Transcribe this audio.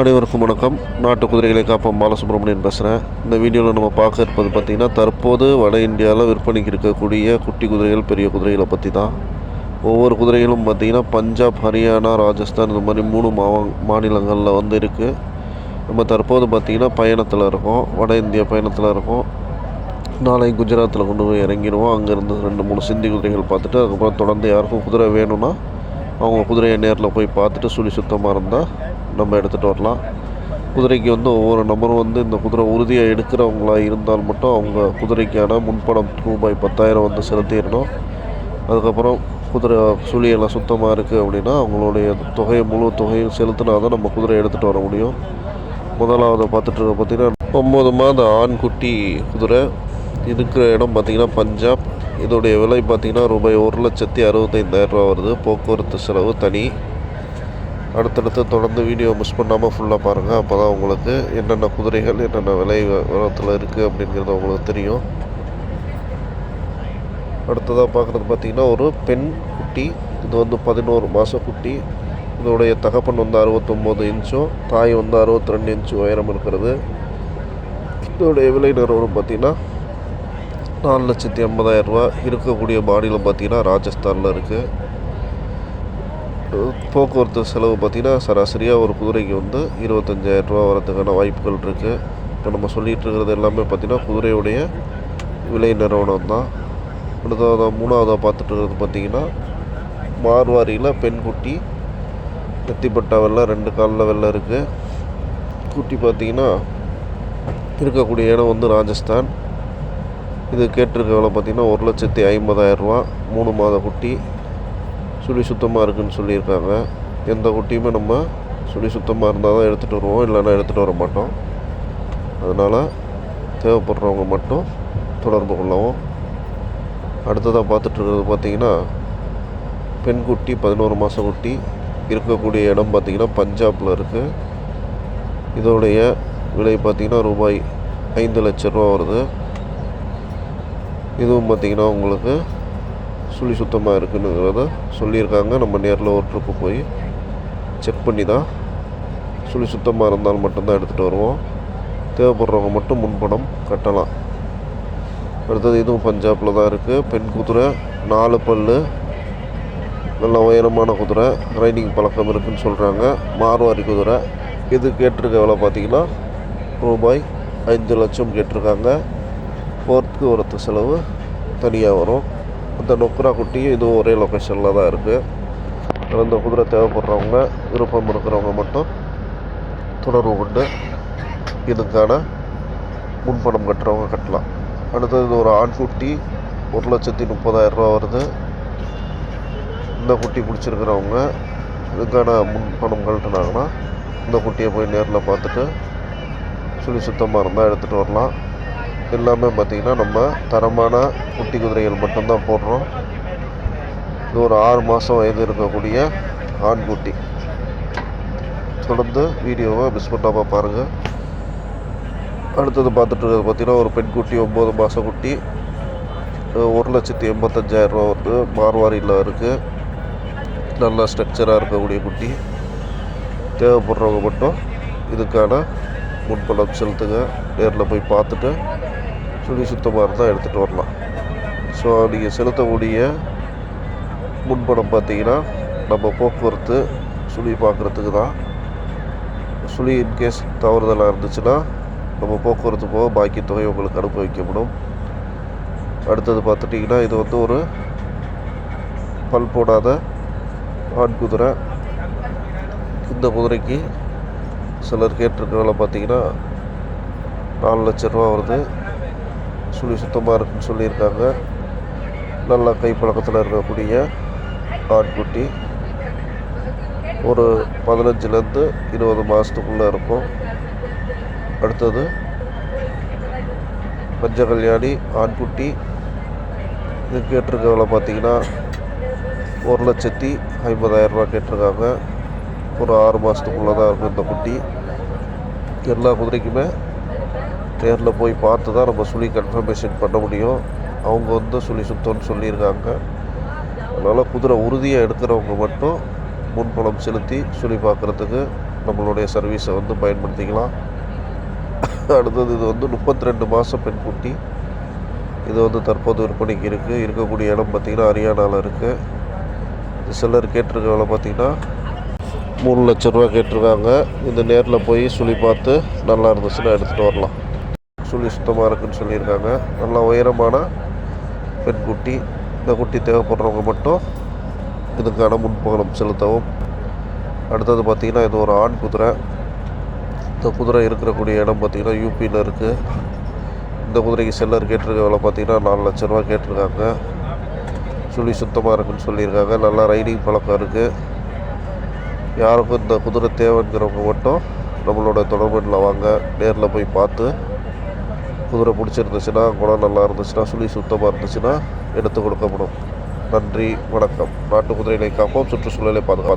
அனைவருக்கும் வணக்கம். நாட்டு குதிரைகளை காப்போம். பாலசுப்ரமணியன் பேசுகிறேன் இந்த வீடியோவில் நம்ம பார்க்க இருப்பது பார்த்திங்கன்னா தற்போது வட இந்தியாவில் விற்பனைக்கு இருக்கக்கூடிய குட்டி குதிரைகள் பெரிய குதிரைகளை பற்றி தான் ஒவ்வொரு குதிரைகளும் பார்த்திங்கன்னா பஞ்சாப் ஹரியானா ராஜஸ்தான் இந்த மாதிரி மூணு மாவ மாநிலங்களில் வந்து இருக்குது நம்ம தற்போது பார்த்திங்கன்னா பயணத்தில் இருக்கோம். வட இந்திய பயணத்தில் இருக்கோம். நாளை குஜராத்தில் கொண்டு போய் இறங்கிடுவோம். அங்கேருந்து ரெண்டு மூணு சிந்தி குதிரைகள் பார்த்துட்டு அதுக்கப்புறம் தொடர்ந்து யாருக்கும் குதிரை வேணும்னா அவங்க குதிரையை நேரில் போய் பார்த்துட்டு சுழி சுத்தமாக இருந்தால் நம்ம எடுத்துகிட்டு வரலாம். குதிரைக்கு வந்து ஒவ்வொரு நம்பரும் வந்து இந்த குதிரை உறுதியாக எடுக்கிறவங்களா இருந்தால் மட்டும் அவங்க குதிரைக்கான முன்பணம் ரூபாய் பத்தாயிரம் வந்து செலுத்திடணும். அதுக்கப்புறம் குதிரை சுழியெல்லாம் சுத்தமாக இருக்குது அப்படின்னா அவங்களுடைய தொகையை முழு தொகையும் செலுத்தினா தான் நம்ம குதிரை எடுத்துகிட்டு வர முடியும். முதலாவது பார்த்துட்டு பார்த்திங்கன்னா பார்த்தீங்கன்னா ஒம்பது மாத ஆண்குட்டி குதிரை. இருக்கிற இடம் பார்த்திங்கன்னா பஞ்சாப். இதோடைய விலை பார்த்திங்கன்னா ரூபாய் ஒரு லட்சத்தி அறுபத்தைந்தாயிரம் ரூபா வருது. போக்குவரத்து செலவு தனி. அடுத்தடுத்து தொடர்ந்து வீடியோ மிஸ் பண்ணாமல் ஃபுல்லாக பாருங்கள் அப்போ தான் உங்களுக்கு என்னென்ன குதிரைகள் என்னென்ன விலை உரத்தில் இருக்குது அப்படிங்கிறது உங்களுக்கு தெரியும். அடுத்ததாக பார்க்குறது பார்த்திங்கன்னா ஒரு பெண் குட்டி இது வந்து பதினோரு மாத குட்டி. இதோடைய தகப்பன் வந்து அறுபத்தொம்போது இன்ச்சும் தாய் வந்து அறுபத்தி ரெண்டு இன்ச்சு உயரம் இருக்கிறது. இதோடைய விலை நிறுவனம் பார்த்திங்கன்னா நாலு லட்சத்தி ஐம்பதாயிரரூபா இருக்கக்கூடிய மாநிலம் பார்த்திங்கன்னா ராஜஸ்தானில் இருக்குது போக்குவரத்து செலவு பார்த்திங்கன்னா சராசரியாக ஒரு குதிரைக்கு வந்து இருபத்தஞ்சாயிரம் ரூபா வரதுக்கான வாய்ப்புகள் இருக்குது இப்போ நம்ம சொல்லிகிட்டு இருக்கிறது எல்லாமே பார்த்திங்கன்னா குதிரையுடைய விலை நிறுவனம் தான். அடுத்ததாக மூணாவதாக பார்த்துட்டு இருக்கிறது பார்த்திங்கன்னா மார்வாரியில் பெண் குட்டி நெத்திப்பட்டா வெள்ளை ரெண்டு காலில் வெள்ளை இருக்குது குட்டி பார்த்திங்கன்னா இருக்கக்கூடிய இடம் வந்து ராஜஸ்தான். இது கேட்டிருக்க விலை பார்த்திங்கன்னா ஒரு லட்சத்தி ஐம்பதாயிரரூவா மூணு மாத குட்டி. சுழி சுத்தமாக இருக்குதுன்னு சொல்லியிருக்காங்க. எந்த குட்டியுமே நம்ம சுழி சுத்தமாக இருந்தால் தான் எடுத்துகிட்டு வருவோம். இல்லைன்னா எடுத்துகிட்டு வர மாட்டோம். அதனால் தேவைப்படுறவங்க மட்டும் தொடர்பு கொள்ளவும். அடுத்ததாக பார்த்துட்ருக்கிறது பார்த்திங்கன்னா பெண் குட்டி பதினோரு மாத குட்டி இருக்கக்கூடிய இடம் பார்த்திங்கன்னா பஞ்சாபில் இருக்குது இதோடைய விலை பார்த்திங்கன்னா ரூபாய் ஐந்து லட்ச ரூபா வருது. இதுவும் பார்த்திங்கன்னா உங்களுக்கு சுழி சுத்தமாக இருக்குங்கிறத சொல்லியிருக்காங்க. நம்ம நேரில் ஒரு ட்ரிப்பு போய் செக் பண்ணி தான் சுழி சுத்தமாக இருந்தால் மட்டும்தான் எடுத்துகிட்டு வருவோம். தேவைப்படுறவங்க மட்டும் முன்பணம் கட்டலாம். அடுத்தது இதுவும் பஞ்சாபில் தான் இருக்குது பெண் குதிரை நாலு பல் நல்ல உயரமான குதிரை ரைடிங் பழக்கம் இருக்குதுன்னு சொல்கிறாங்க மார்வாரி குதிரை. இது கேட்டிருக்க விலை பார்த்திங்கன்னா ரூபாய் ஐந்து லட்சம் கேட்டிருக்காங்க. போர்த்துக்கு வரத்து செலவு தனியாக வரும். அந்த நொக்ரா குட்டியும் இதுவும் ஒரே லொக்கேஷனில் தான் இருக்குது அந்த குதிரை தேவைப்படுறவங்க விருப்பம் இருக்கிறவங்க மட்டும் தொடர்பு கொண்டு இதுக்கான முன்பணம் கட்டுறவங்க கட்டலாம். அடுத்தது இது ஒரு ஆண் குட்டி ஒரு லட்சத்தி முப்பதாயிரம் ரூபா வருது. இந்த குட்டி பிடிச்சிருக்கிறவங்க இதுக்கான முன்பணம் கட்டினாங்கன்னா இந்த குட்டியை போய் நேரில் பார்த்துட்டு சுழி சுத்தமாக இருந்தால் எடுத்துகிட்டு வரலாம். எல்லாமே பார்த்திங்கன்னா நம்ம தரமான குட்டி குதிரைகள் மட்டும்தான் போடுறோம். இது ஒரு ஆறு மாதம் வயது இருக்கக்கூடிய ஆண் குட்டி. தொடர்ந்து வீடியோவை மிஸ் பண்ணாமல் பாருங்கள் அடுத்தது பார்த்துட்டு இருக்கிறது பார்த்திங்கன்னா ஒரு பெண் குட்டி ஒம்பது மாதம் குட்டி. ஒரு லட்சத்தி எண்பத்தஞ்சாயிரரூவா வந்து மார்வாரியில் இருக்குது நல்ல ஸ்ட்ரக்சராக இருக்கக்கூடிய குட்டி. தேவைப்படுறவங்க மட்டும் இதுக்கான முன்பணம் செலுத்துங்க. நேரில் போய் பார்த்துட்டு சுழி சுத்தமாக இருந்தால் எடுத்துகிட்டு வரலாம். ஸோ நீங்கள் செலுத்தக்கூடிய முன்பணம் பார்த்தீங்கன்னா நம்ம போக்குவரத்து சுழி பார்க்குறதுக்கு தான். சுழி இன்கேஸ் தவறுதலாக இருந்துச்சுன்னா நம்ம போக்குவரத்து போக பாக்கி தொகை உங்களுக்கு அனுப்பி வைக்கப்படும். அடுத்தது பார்த்துட்டிங்கன்னா இது வந்து ஒரு பல் போடாத ஆண் குதிரை. இந்த குதிரைக்கு சிலர் கேட்டிருக்கிறவங்கள பார்த்தீங்கன்னா நாலு லட்ச ரூபா வருது. சுழி சுத்தமாக இருக்குன்னு சொல்லியிருக்காங்க. நல்லா கைப்பழக்கத்தில் இருக்கக்கூடிய ஆட்குட்டி ஒரு பதினஞ்சுலேருந்து இருபது மாதத்துக்குள்ளே இருக்கும். அடுத்தது பஞ்சகல்யாணி ஆண்குட்டி. இது கேட்டிருக்கவங்கள பார்த்தீங்கன்னா ஒரு லட்சத்தி ஐம்பதாயிரரூபா கேட்டிருக்காங்க. ஒரு ஆறு மாதத்துக்குள்ளே தான் இருக்கும் இந்த குட்டி. எல்லா குதிரைக்குமே. நேரில் போய் பார்த்து தான் நம்ம சுழி கன்ஃபர்மேஷன் பண்ண முடியும். அவங்க வந்து சுழி சுத்தம்னு சொல்லியிருக்காங்க. அதனால் குதிரை உறுதியாக எடுக்கிறவங்க மட்டும் முன்பணம் செலுத்தி சுழி பார்க்குறதுக்கு நம்மளுடைய சர்வீஸை வந்து பயன்படுத்திக்கலாம். அடுத்தது இது வந்து முப்பத்தி ரெண்டு மாதம் பெண்குட்டி இது வந்து தற்போது விற்பனைக்கு இருக்குது இருக்கக்கூடிய இடம் பார்த்திங்கன்னா ஹரியானாவில் இருக்குது இது சிலர் கேட்டிருக்க வேலை பார்த்திங்கன்னா மூணு லட்ச ரூபா கேட்டிருக்காங்க. இந்த நேரில் போய் சுழி பார்த்து நல்லா இருந்துச்சுன்னா எடுத்துகிட்டு வரலாம். சுழி சுத்தமாக இருக்குன்னு சொல்லியிருக்காங்க. நல்லா உயரமான பெண் குட்டி. இந்த குட்டி தேவைப்படுறவங்க மட்டும் இதுக்கான முன்பகலம் செலுத்தவும். அடுத்தது பார்த்திங்கன்னா இது ஒரு ஆண் குதிரை. இந்த குதிரை இருக்கக்கூடிய இடம் பார்த்திங்கன்னா யூபியில் இருக்குது இந்த குதிரைக்கு செல்லர் கேட்டிருக்க விலை பார்த்திங்கன்னா நாலு லட்ச ரூபா கேட்டிருக்காங்க. சுழி சுத்தமாக இருக்குன்னு சொல்லியிருக்காங்க. நல்லா ரைடிங் பழக்கம் இருக்குது யாருக்கும் இந்த குதிரை தேவைங்கிறவங்க மட்டும் நம்மளோட தொடர்புகளில் வாங்க நேரில் போய் பார்த்து குதிரை பிடிச்சிருந்துச்சுன்னா குணம் நல்லா இருந்துச்சுன்னா சுழி சுத்தமாக இருந்துச்சுன்னா எடுத்து கொடுக்கப்படும். நன்றி வணக்கம். நாட்டு குதிரைகளை காப்போம் சுற்றுச்சூழலை பாதுகாப்பு